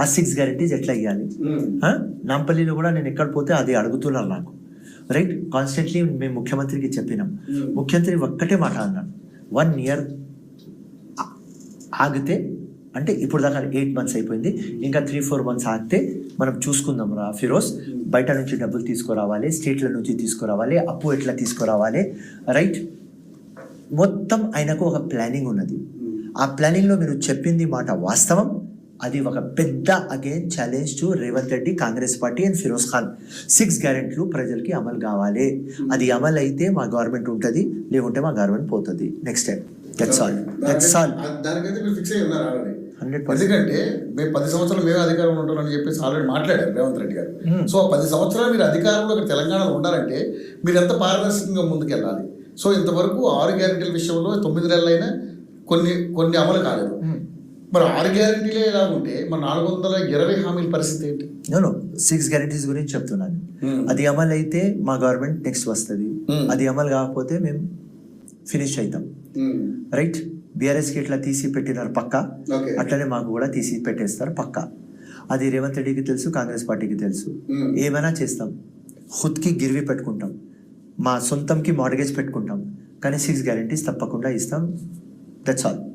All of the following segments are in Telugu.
ఆ సిక్స్ గ్యారెంటీస్ ఎట్లా ఇవ్వాలి? నాంపల్లిలో కూడా నేను ఎక్కడ పోతే అది అడుగుతున్నారు నాకు. రైట్ కాన్స్టెంట్లీ మేము ముఖ్యమంత్రికి చెప్పినాం. ముఖ్యమంత్రి ఒక్కటే మాట అన్నాడు. వన్ ఇయర్ ఆగితే అంటే ఇప్పుడు దాకా ఎయిట్ మంత్స్ అయిపోయింది. ఇంకా త్రీ ఫోర్ మంత్స్ ఆగితే మనం చూసుకుందాం రా ఫిరోజ్. బయట నుంచి డబ్బులు తీసుకురావాలి స్టేట్ల నుంచి తీసుకురావాలి అప్పు ఎట్లా తీసుకురావాలి. రైట్ మొత్తం ఆయనకు ఒక ప్లానింగ్ ఉన్నది. ఆ ప్లానింగ్లో మీరు చెప్పింది మాట వాస్తవం. అది ఒక పెద్ద again challenge to Revanth Reddy Congress party and Firoz Khan six గ్యారెంట్లు ప్రజలకి అమలు కావాలి. అది అమలు అయితే మా గవర్నమెంట్ ఉంటుంది లేకుంటే మా గవర్నమెంట్ పోతుంది. Next time that's all that's all దానికైతే మీరు ఫిక్స్ అయి ఉన్నారు ఆల్రెడీ. హండ్రెడ్ పర్సెంట్ ఎందుకంటే మేము పది సంవత్సరాలు మేమే అధికారంలో ఉంటామని చెప్పేసి ఆల్రెడీ మాట్లాడారు రేవంత్ రెడ్డి గారు. Hmm. సో పది సంవత్సరాలు మీరు అధికారంలో తెలంగాణలో ఉండాలంటే మీరు ఎంత పారదర్శకంగా ముందుకెళ్ళాలి? సో ఇంతవరకు ఆరు గ్యారెంటీల విషయంలో తొమ్మిది నెలలైనా కొన్ని కొన్ని అమలు కాలేదు. మరి ఆరు గ్యారెంటీలే ఎలా ఉంటే మరి నాలుగు వందల ఇరవై హామీల పరిస్థితి ఏంటి? నేను సిక్స్ గ్యారెంటీస్ గురించి చెప్తున్నాను. Hmm. అది అమలు అయితే మా గవర్నమెంట్ నెక్స్ట్ వస్తుంది. అది అమలు కాకపోతే మేము ఫినిష్ అవుతాం. రైట్ బీఆర్ఎస్కి ఇట్లా తీసి పెట్టినారు పక్క. అట్లనే మాకు కూడా తీసి పెట్టేస్తారు పక్క. అది రేవంత్ రెడ్డికి తెలుసు కాంగ్రెస్ పార్టీకి తెలుసు. Hmm. ఏమైనా చేస్తాం. ఖుద్కి గిరివి పెట్టుకుంటాం. మా సొంతంకి మార్గేజ్ పెట్టుకుంటాం. కానీ సిక్స్ గ్యారెంటీస్ తప్పకుండా ఇస్తాం. That's all.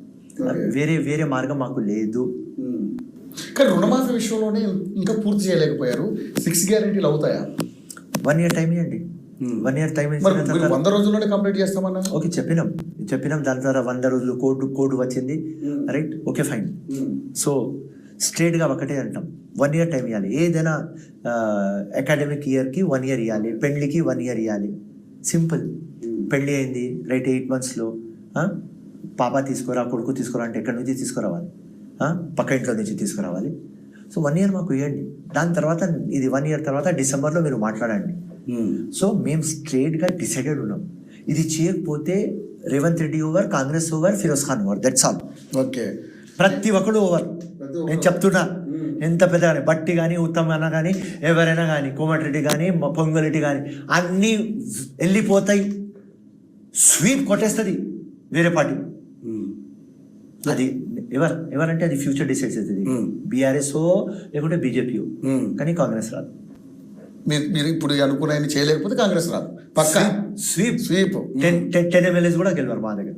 వేరే వేరే మార్గం మాకు లేదు. కానీ రుణమాఫీ విషయంలోనే ఇంకా పూర్తి చేయలేకపోయారు. సిక్స్ గ్యారెంటీలు అవుతాయా? వన్ ఇయర్ టైం ఇవ్వండి. వన్ ఇయర్ టైం వంద రోజుల్లోనే కంప్లీట్ చేస్తామన్నా ఓకే చెప్పినాం. చెప్పినాం. దాని ద్వారా వంద రోజులు కోడ్ కోడ్ వచ్చింది. రైట్? Okay fine. సో స్ట్రేట్గా ఒకటే అంటాం. వన్ ఇయర్ టైం ఇవ్వాలి. ఏదైనా అకాడమిక్ ఇయర్కి వన్ ఇయర్ ఇవ్వాలి. పెళ్ళికి వన్ ఇయర్ ఇవ్వాలి. సింపుల్. పెళ్ళి అయింది. రైట్ ఎయిట్ మంత్స్లో. పాప తీసుకురా కొడుకు తీసుకురా అంటే ఎక్కడి నుంచి తీసుకురావాలి? పక్క ఇంట్లో నుంచి తీసుకురావాలి. సో వన్ ఇయర్ మాకు ఇవ్వండి. దాని తర్వాత ఇది వన్ ఇయర్ తర్వాత డిసెంబర్లో మీరు మాట్లాడండి. సో మేము స్ట్రేట్గా డిసైడెడ్ ఉన్నాం. ఇది చేయకపోతే Revanth Reddy over Congress over Firoz Khan over that's all okay ప్రతి ఒక్కడు ఓవర్. నేను చెప్తున్నా. మ్మ్. ఎంత పెద్ద కానీ బట్టి కానీ ఉత్తమ్ అన్న కానీ ఎవరైనా కానీ కోమటిరెడ్డి కానీ పొంగులెడ్డి కానీ అన్నీ వెళ్ళిపోతాయి. స్వీప్ కొట్టేస్తుంది వేరే పార్టీ. అది ఎవరు ఎవరంటే అది ఫ్యూచర్ డిసైడ్స్ అవుతుంది. బీఆర్ఎస్ లేకుంటే బీజేపీ కానీ కాంగ్రెస్ రాదు. మీరు మీరు ఇప్పుడు అనుకున్న చేయలేకపోతే కాంగ్రెస్ రాదు. పక్క? Sweep sweep. Ten ten MLAs కూడా గెలవారు మా దగ్గర.